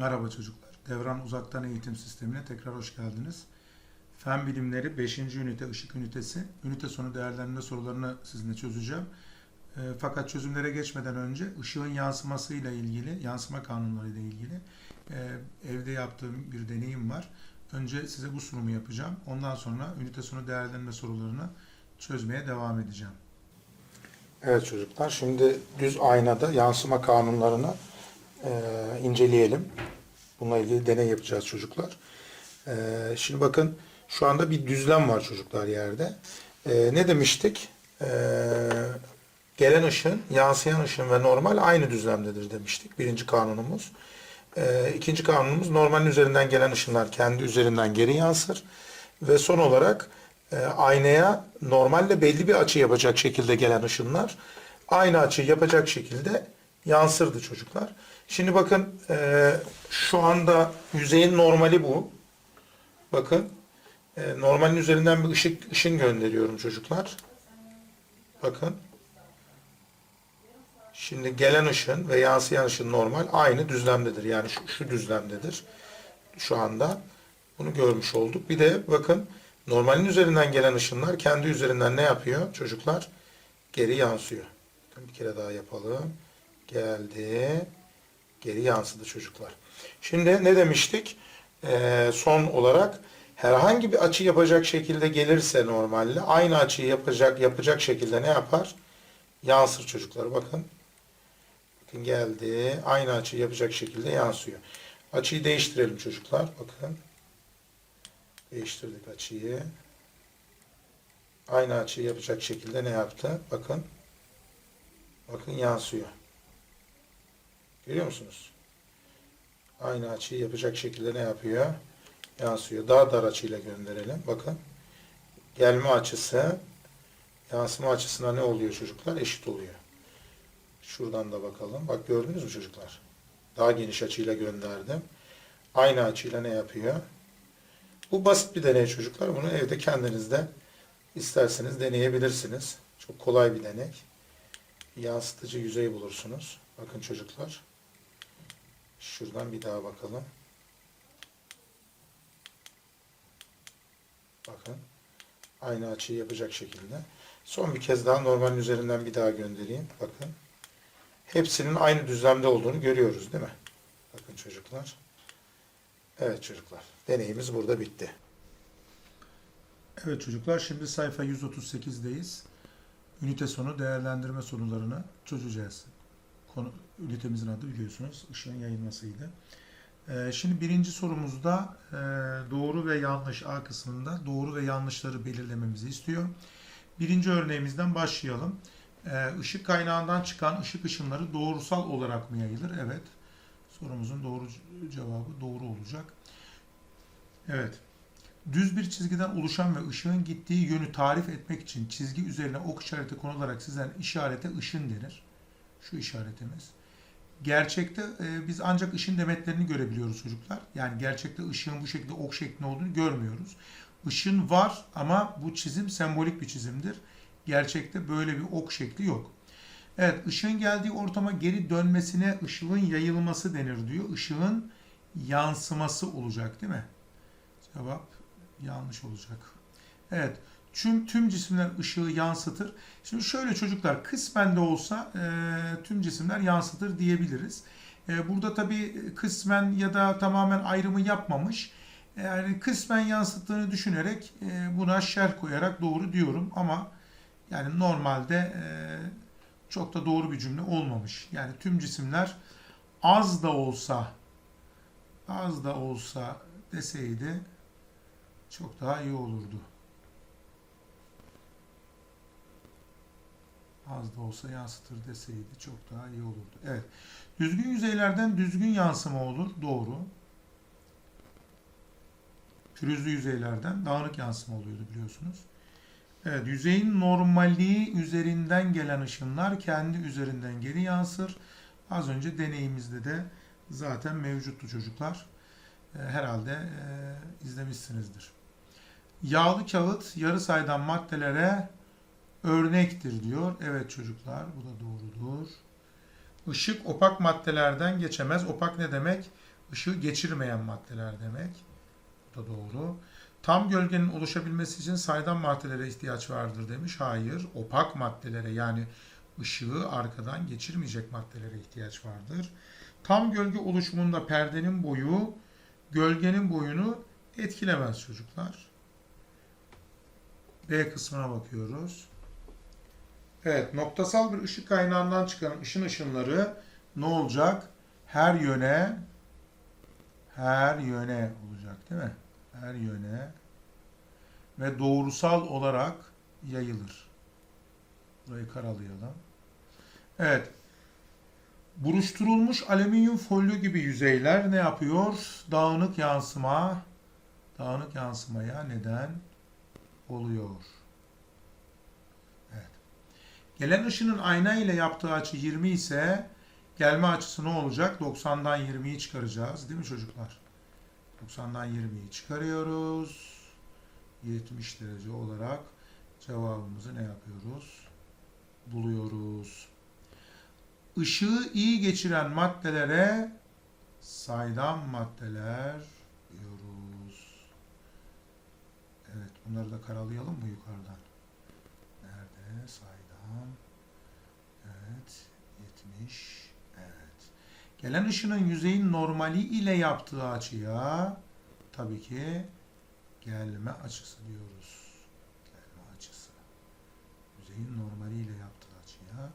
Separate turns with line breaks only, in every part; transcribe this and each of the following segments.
Merhaba çocuklar. Devran Uzaktan Eğitim Sistemi'ne tekrar hoş geldiniz. Fen Bilimleri 5. ünite ışık ünitesi. Ünite sonu değerlendirme sorularını sizinle çözeceğim. E, fakat çözümlere geçmeden önce ışığın yansımasıyla ilgili, yansıma kanunlarıyla ilgili e, evde yaptığım bir deneyim var. Önce size bu sunumu yapacağım. Ondan sonra ünite sonu değerlendirme sorularını çözmeye devam edeceğim.
Evet çocuklar, şimdi düz aynada yansıma kanunlarını e, inceleyelim. Bununla ilgili deney yapacağız çocuklar. E, şimdi bakın, şu anda bir düzlem var çocuklar yerde. E, ne demiştik? E, gelen ışın, yansıyan ışın ve normal aynı düzlemdedir demiştik. Birinci kanunumuz. E, ikinci kanunumuz, normalin üzerinden gelen ışınlar kendi üzerinden geri yansır. Ve son olarak e, aynaya normalde belli bir açı yapacak şekilde gelen ışınlar aynı açıyı yapacak şekilde yansırdı çocuklar. Şimdi bakın e, şu anda yüzeyin normali bu. Bakın e, normalin üzerinden bir ışık ışın gönderiyorum çocuklar. Bakın. Şimdi gelen ışın ve yansıyan ışın normal aynı düzlemdedir. Yani şu, şu düzlemdedir. Şu anda bunu görmüş olduk. Bir de bakın Normalin üzerinden gelen ışınlar kendi üzerinden ne yapıyor çocuklar? Geri yansıyor. Bir kere daha yapalım. Geldi. Geri yansıdı çocuklar. Şimdi ne demiştik? Ee, son olarak herhangi bir açı yapacak şekilde gelirse normalde aynı açıyı yapacak yapacak şekilde ne yapar? Yansır çocuklar. Bakın. Bakın geldi. Aynı açıyı yapacak şekilde yansıyor. Açıyı değiştirelim çocuklar. Bakın. Değiştirdik açıyı. Aynı açıyı yapacak şekilde ne yaptı? Bakın. Bakın yansıyor. Görüyor musunuz? Aynı açıyı yapacak şekilde ne yapıyor? Yansıyor. Daha dar açıyla gönderelim. Bakın. Gelme açısı yansıma açısına ne oluyor çocuklar? Eşit oluyor. Şuradan da bakalım. Bak gördünüz mü çocuklar? Daha geniş açıyla gönderdim. Aynı açıyla ne yapıyor? Bu basit bir deney çocuklar. Bunu evde kendinizde isterseniz deneyebilirsiniz. Çok kolay bir deney. Yansıtıcı yüzey bulursunuz. Bakın çocuklar. Şuradan bir daha bakalım. Bakın. Aynı açıyı yapacak şekilde. Son bir kez daha normalin üzerinden bir daha göndereyim. Bakın. Hepsinin aynı düzlemde olduğunu görüyoruz değil mi? Bakın çocuklar. Evet çocuklar. Deneyimiz burada bitti.
Evet çocuklar şimdi sayfa 138'deyiz. Ünite sonu değerlendirme sorularını çözeceğiz. Konu, ünitemizin adı biliyorsunuz ışığın yayılmasıydı. Ee, şimdi birinci sorumuzda e, doğru ve yanlış A kısmında doğru ve yanlışları belirlememizi istiyor. Birinci örneğimizden başlayalım. Ee, ışık kaynağından çıkan ışık ışınları doğrusal olarak mı yayılır? Evet. Sorumuzun doğru cevabı doğru olacak. Evet. Düz bir çizgiden oluşan ve ışığın gittiği yönü tarif etmek için çizgi üzerine ok işareti konularak çizilen işarete ışın denir. Şu işaretimiz. Gerçekte e, biz ancak ışın demetlerini görebiliyoruz çocuklar. Yani gerçekte ışığın bu şekilde ok şeklinde olduğunu görmüyoruz. Işın var ama bu çizim sembolik bir çizimdir. Gerçekte böyle bir ok şekli yok. Evet, ışığın geldiği ortama geri dönmesine ışığın yayılması denir diyor. Işığın yansıması olacak değil mi? Cevap yanlış olacak. Evet. Tüm, tüm cisimler ışığı yansıtır. Şimdi şöyle çocuklar kısmen de olsa e, tüm cisimler yansıtır diyebiliriz. E, burada tabii kısmen ya da tamamen ayrımı yapmamış. Yani kısmen yansıttığını düşünerek e, buna şer koyarak doğru diyorum ama yani normalde e, çok da doğru bir cümle olmamış. Yani tüm cisimler az da olsa az da olsa deseydi çok daha iyi olurdu. Az da olsa yansıtır deseydi çok daha iyi olurdu. Evet. Düzgün yüzeylerden düzgün yansıma olur. Doğru. Pürüzlü yüzeylerden dağınık yansıma oluyordu biliyorsunuz. Evet, yüzeyin normalliği üzerinden gelen ışınlar kendi üzerinden geri yansır. Az önce deneyimizde de zaten mevcuttu çocuklar. E, herhalde e, izlemişsinizdir. Yağlı kağıt yarı saydam maddelere örnektir diyor. Evet çocuklar bu da doğrudur. Işık opak maddelerden geçemez. Opak ne demek? ışığı geçirmeyen maddeler demek. Bu da doğru. Tam gölgenin oluşabilmesi için saydam maddelere ihtiyaç vardır demiş. Hayır. Opak maddelere yani ışığı arkadan geçirmeyecek maddelere ihtiyaç vardır. Tam gölge oluşumunda perdenin boyu gölgenin boyunu etkilemez çocuklar. B kısmına bakıyoruz. Evet, noktasal bir ışık kaynağından çıkan ışın ışınları ne olacak? Her yöne her yöne olacak değil mi? Her yöne ve doğrusal olarak yayılır. Burayı karalayalım. Evet. Buruşturulmuş alüminyum folyo gibi yüzeyler ne yapıyor? Dağınık yansıma dağınık yansımaya neden oluyor. Gelen ışının ayna ile yaptığı açı 20 ise gelme açısı ne olacak? 90'dan 20'yi çıkaracağız. Değil mi çocuklar? 90'dan 20'yi çıkarıyoruz. 70 derece olarak cevabımızı ne yapıyoruz? Buluyoruz. Işığı iyi geçiren maddelere saydam maddeler diyoruz. Evet, bunları da karalayalım mı yukarıdan? Nerede? Saydam. Evet, 70. Evet. Gelen ışının yüzeyin normali ile yaptığı açıya tabii ki gelme açısı diyoruz. Gelme açısı. Yüzeyin normali ile yaptığı açıya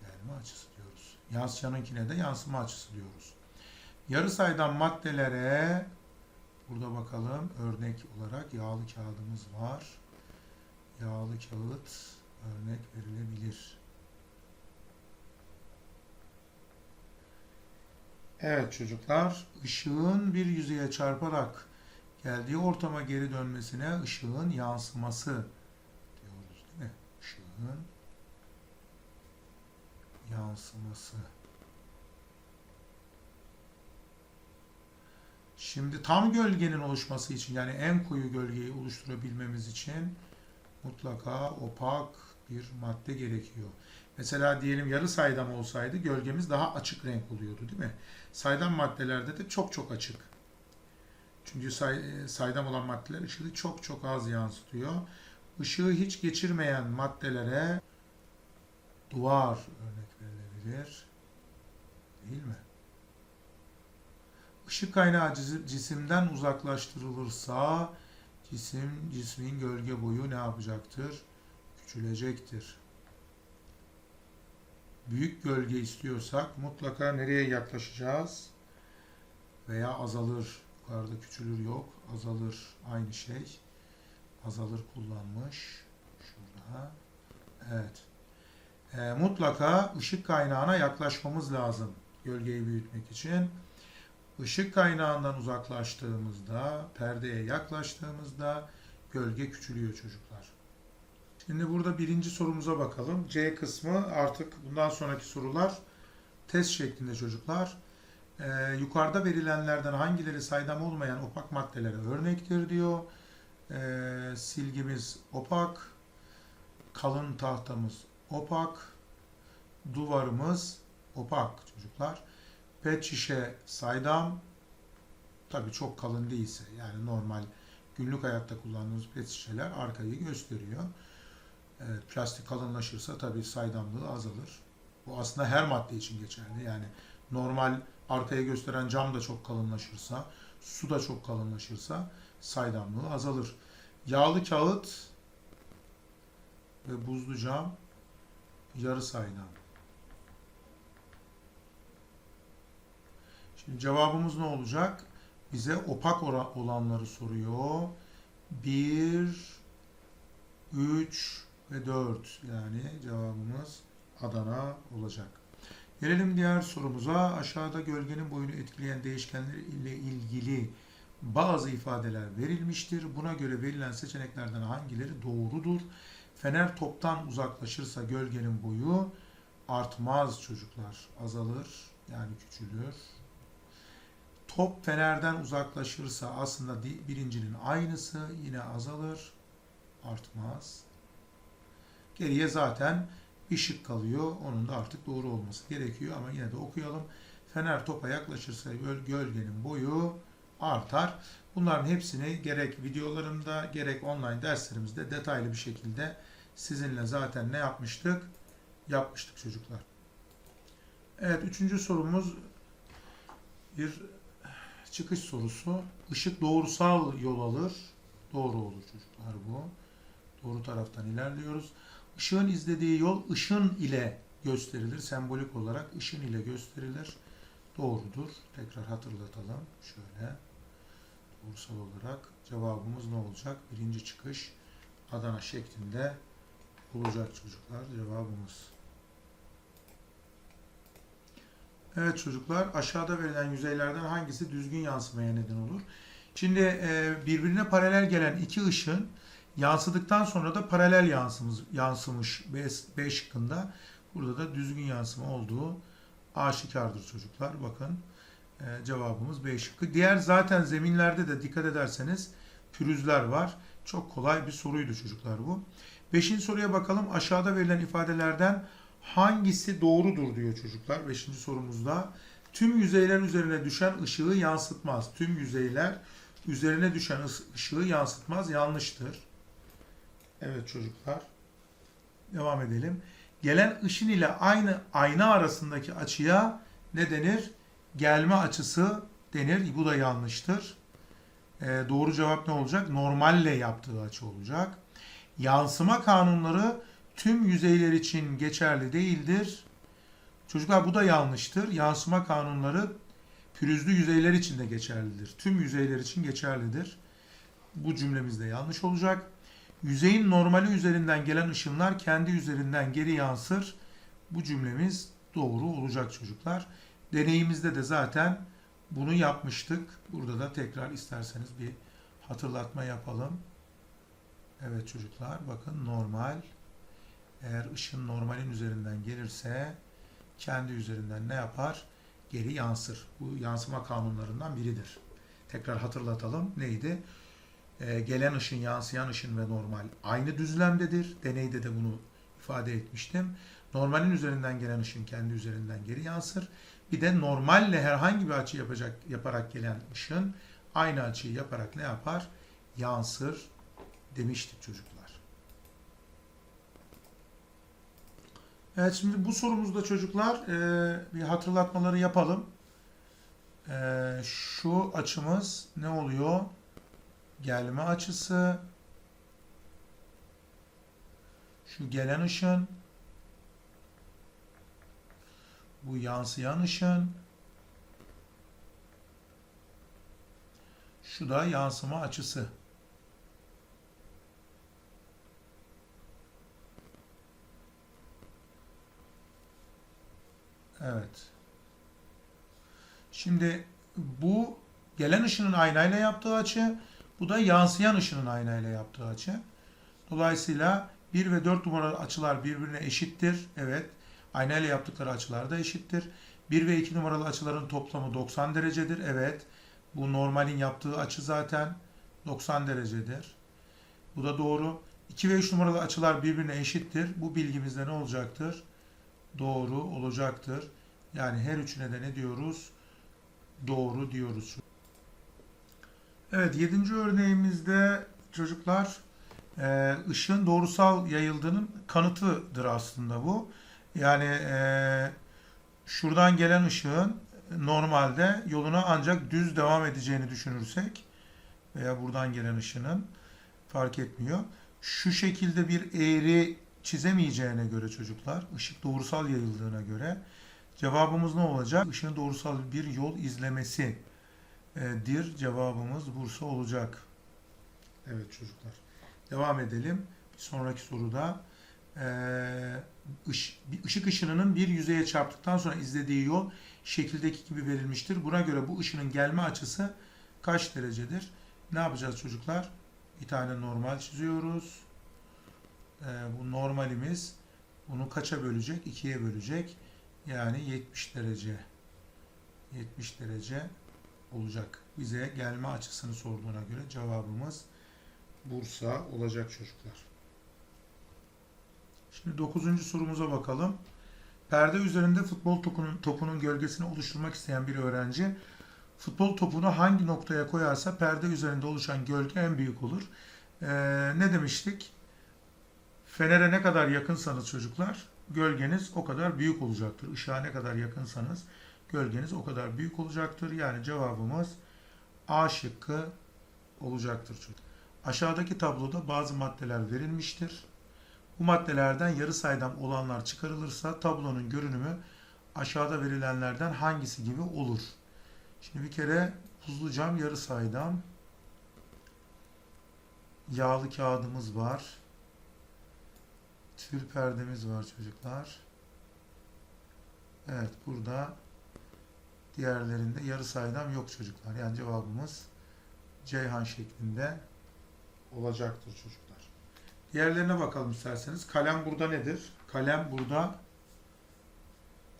gelme açısı diyoruz. Yansıyanınkine de yansıma açısı diyoruz. Yarı saydam maddelere burada bakalım örnek olarak yağlı kağıdımız var. Yağlı kağıt örnek verilebilir. Evet çocuklar, ışığın bir yüzeye çarparak geldiği ortama geri dönmesine ışığın yansıması diyoruz değil mi? Işığın yansıması. Şimdi tam gölgenin oluşması için yani en koyu gölgeyi oluşturabilmemiz için mutlaka opak bir madde gerekiyor. Mesela diyelim yarı saydam olsaydı gölgemiz daha açık renk oluyordu değil mi? Saydam maddelerde de çok çok açık. Çünkü say, saydam olan maddeler ışığı çok çok az yansıtıyor. Işığı hiç geçirmeyen maddelere duvar örnek verilebilir. Değil mi? Işık kaynağı cis- cisimden uzaklaştırılırsa cisim cismin gölge boyu ne yapacaktır? Küçülecektir. Büyük gölge istiyorsak mutlaka nereye yaklaşacağız? Veya azalır. Yukarıda küçülür yok. Azalır. Aynı şey. Azalır kullanmış. Şurada. Evet. E, mutlaka ışık kaynağına yaklaşmamız lazım. Gölgeyi büyütmek için. Işık kaynağından uzaklaştığımızda, perdeye yaklaştığımızda gölge küçülüyor çocuklar. Şimdi burada birinci sorumuza bakalım. C kısmı artık bundan sonraki sorular test şeklinde çocuklar. Ee, yukarıda verilenlerden hangileri saydam olmayan opak maddelere örnektir diyor. Ee, silgimiz opak, kalın tahtamız opak, duvarımız opak çocuklar. Pet şişe saydam, tabii çok kalın değilse yani normal günlük hayatta kullandığımız pet şişeler arkayı gösteriyor. Evet, plastik kalınlaşırsa tabii saydamlığı azalır. Bu aslında her madde için geçerli. Yani normal arkaya gösteren cam da çok kalınlaşırsa, su da çok kalınlaşırsa saydamlığı azalır. Yağlı kağıt ve buzlu cam yarı saydam. Şimdi cevabımız ne olacak? Bize opak olanları soruyor. 1, 3 ve 4 yani cevabımız Adana olacak. Gelelim diğer sorumuza. Aşağıda gölgenin boyunu etkileyen değişkenler ile ilgili bazı ifadeler verilmiştir. Buna göre verilen seçeneklerden hangileri doğrudur? Fener toptan uzaklaşırsa gölgenin boyu artmaz çocuklar. Azalır yani küçülür. Top fenerden uzaklaşırsa aslında birincinin aynısı yine azalır, artmaz. Geriye zaten bir şık kalıyor. Onun da artık doğru olması gerekiyor ama yine de okuyalım. fener topa yaklaşırsa göl- gölgenin boyu artar. Bunların hepsini gerek videolarımda gerek online derslerimizde detaylı bir şekilde sizinle zaten ne yapmıştık? Yapmıştık çocuklar. Evet, üçüncü sorumuz bir çıkış sorusu. Işık doğrusal yol alır. Doğru olur çocuklar bu. Doğru taraftan ilerliyoruz. Işığın izlediği yol ışın ile gösterilir. Sembolik olarak ışın ile gösterilir. Doğrudur. Tekrar hatırlatalım. Şöyle. Doğrusal olarak cevabımız ne olacak? Birinci çıkış Adana şeklinde olacak çocuklar cevabımız. Evet çocuklar aşağıda verilen yüzeylerden hangisi düzgün yansımaya neden olur? Şimdi e, birbirine paralel gelen iki ışın yansıdıktan sonra da paralel yansımış, yansımış B, B şıkkında. Burada da düzgün yansıma olduğu aşikardır çocuklar. Bakın e, cevabımız B şıkkı. Diğer zaten zeminlerde de dikkat ederseniz pürüzler var. Çok kolay bir soruydu çocuklar bu. Beşinci soruya bakalım. Aşağıda verilen ifadelerden hangisi doğrudur diyor çocuklar. Beşinci sorumuzda. Tüm yüzeyler üzerine düşen ışığı yansıtmaz. Tüm yüzeyler üzerine düşen ışığı yansıtmaz. Yanlıştır. Evet çocuklar. Devam edelim. Gelen ışın ile aynı ayna arasındaki açıya ne denir? Gelme açısı denir. Bu da yanlıştır. Ee, doğru cevap ne olacak? Normalle yaptığı açı olacak. Yansıma kanunları tüm yüzeyler için geçerli değildir. Çocuklar bu da yanlıştır. Yansıma kanunları pürüzlü yüzeyler için de geçerlidir. Tüm yüzeyler için geçerlidir. Bu cümlemiz de yanlış olacak. Yüzeyin normali üzerinden gelen ışınlar kendi üzerinden geri yansır. Bu cümlemiz doğru olacak çocuklar. Deneyimizde de zaten bunu yapmıştık. Burada da tekrar isterseniz bir hatırlatma yapalım. Evet çocuklar bakın normal eğer ışın normalin üzerinden gelirse kendi üzerinden ne yapar? Geri yansır. Bu yansıma kanunlarından biridir. Tekrar hatırlatalım. Neydi? Ee, gelen ışın, yansıyan ışın ve normal aynı düzlemdedir. Deneyde de bunu ifade etmiştim. Normalin üzerinden gelen ışın kendi üzerinden geri yansır. Bir de normalle herhangi bir açı yapacak yaparak gelen ışın aynı açıyı yaparak ne yapar? Yansır demiştik çocuklar. Evet şimdi bu sorumuzda çocuklar e, bir hatırlatmaları yapalım. E, şu açımız ne oluyor? Gelme açısı. Şu gelen ışın. Bu yansıyan ışın. Şu da yansıma açısı. Evet. Şimdi bu gelen ışının aynayla yaptığı açı, bu da yansıyan ışının aynayla yaptığı açı. Dolayısıyla 1 ve 4 numaralı açılar birbirine eşittir. Evet. Aynayla yaptıkları açılar da eşittir. 1 ve 2 numaralı açıların toplamı 90 derecedir. Evet. Bu normalin yaptığı açı zaten 90 derecedir. Bu da doğru. 2 ve 3 numaralı açılar birbirine eşittir. Bu bilgimizde ne olacaktır? Doğru olacaktır. Yani her üçüne de ne diyoruz? Doğru diyoruz. Evet, yedinci örneğimizde çocuklar e, ışığın doğrusal yayıldığının kanıtıdır aslında bu. Yani e, şuradan gelen ışığın normalde yoluna ancak düz devam edeceğini düşünürsek veya buradan gelen ışının fark etmiyor. Şu şekilde bir eğri çizemeyeceğine göre çocuklar, ışık doğrusal yayıldığına göre cevabımız ne olacak? Işığın doğrusal bir yol izlemesi dir cevabımız Bursa olacak. Evet çocuklar. Devam edelim. Bir sonraki soruda e, ışık ışınının bir yüzeye çarptıktan sonra izlediği yol şekildeki gibi verilmiştir. Buna göre bu ışının gelme açısı kaç derecedir? Ne yapacağız çocuklar? Bir tane normal çiziyoruz. E, bu normalimiz bunu kaça bölecek? 2'ye bölecek. Yani 70 derece. 70 derece olacak. Bize gelme açısını sorduğuna göre cevabımız Bursa olacak çocuklar. Şimdi 9. sorumuza bakalım. Perde üzerinde futbol topunun, topunun gölgesini oluşturmak isteyen bir öğrenci futbol topunu hangi noktaya koyarsa perde üzerinde oluşan gölge en büyük olur. Ee, ne demiştik? Fenere ne kadar yakınsanız çocuklar gölgeniz o kadar büyük olacaktır. Işığa ne kadar yakınsanız gölgeniz o kadar büyük olacaktır. Yani cevabımız A şıkkı olacaktır çocuk. Aşağıdaki tabloda bazı maddeler verilmiştir. Bu maddelerden yarı saydam olanlar çıkarılırsa tablonun görünümü aşağıda verilenlerden hangisi gibi olur? Şimdi bir kere buzlu cam yarı saydam. Yağlı kağıdımız var. Tül perdemiz var çocuklar. Evet burada diğerlerinde yarı saydam yok çocuklar. Yani cevabımız Ceyhan şeklinde olacaktır çocuklar. Diğerlerine bakalım isterseniz. Kalem burada nedir? Kalem burada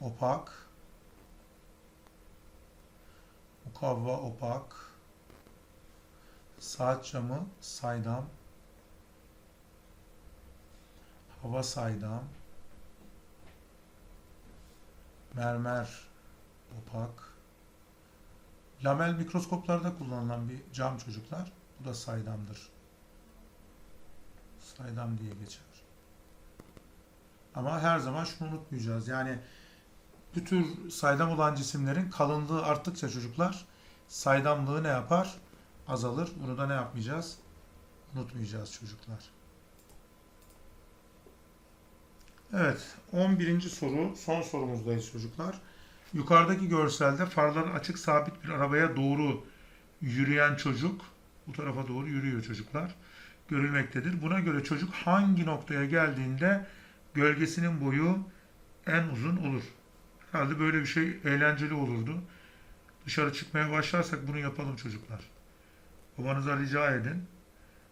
opak, mukavva opak, saat camı saydam, hava saydam, mermer opak, lamel mikroskoplarda kullanılan bir cam çocuklar. Bu da saydamdır. Saydam diye geçer. Ama her zaman şunu unutmayacağız. Yani bu tür saydam olan cisimlerin kalınlığı arttıkça çocuklar saydamlığı ne yapar? Azalır. Bunu da ne yapmayacağız? Unutmayacağız çocuklar. Evet, 11. soru, son sorumuzdayız çocuklar. Yukarıdaki görselde farları açık sabit bir arabaya doğru yürüyen çocuk, bu tarafa doğru yürüyor çocuklar, görülmektedir. Buna göre çocuk hangi noktaya geldiğinde gölgesinin boyu en uzun olur? Herhalde böyle bir şey eğlenceli olurdu. Dışarı çıkmaya başlarsak bunu yapalım çocuklar. Babanıza rica edin.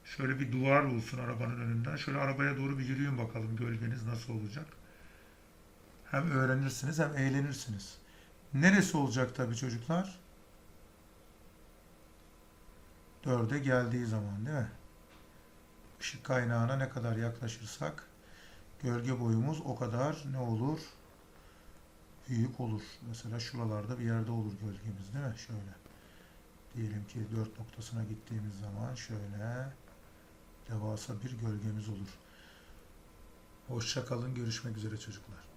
Şöyle bir duvar olsun arabanın önünden. Şöyle arabaya doğru bir yürüyün bakalım gölgeniz nasıl olacak. Hem öğrenirsiniz hem eğlenirsiniz. Neresi olacak tabii çocuklar? Dörde geldiği zaman değil mi? Işık kaynağına ne kadar yaklaşırsak gölge boyumuz o kadar ne olur? Büyük olur. Mesela şuralarda bir yerde olur gölgemiz değil mi? Şöyle. Diyelim ki dört noktasına gittiğimiz zaman şöyle devasa bir gölgemiz olur. Hoşça kalın. Görüşmek üzere çocuklar.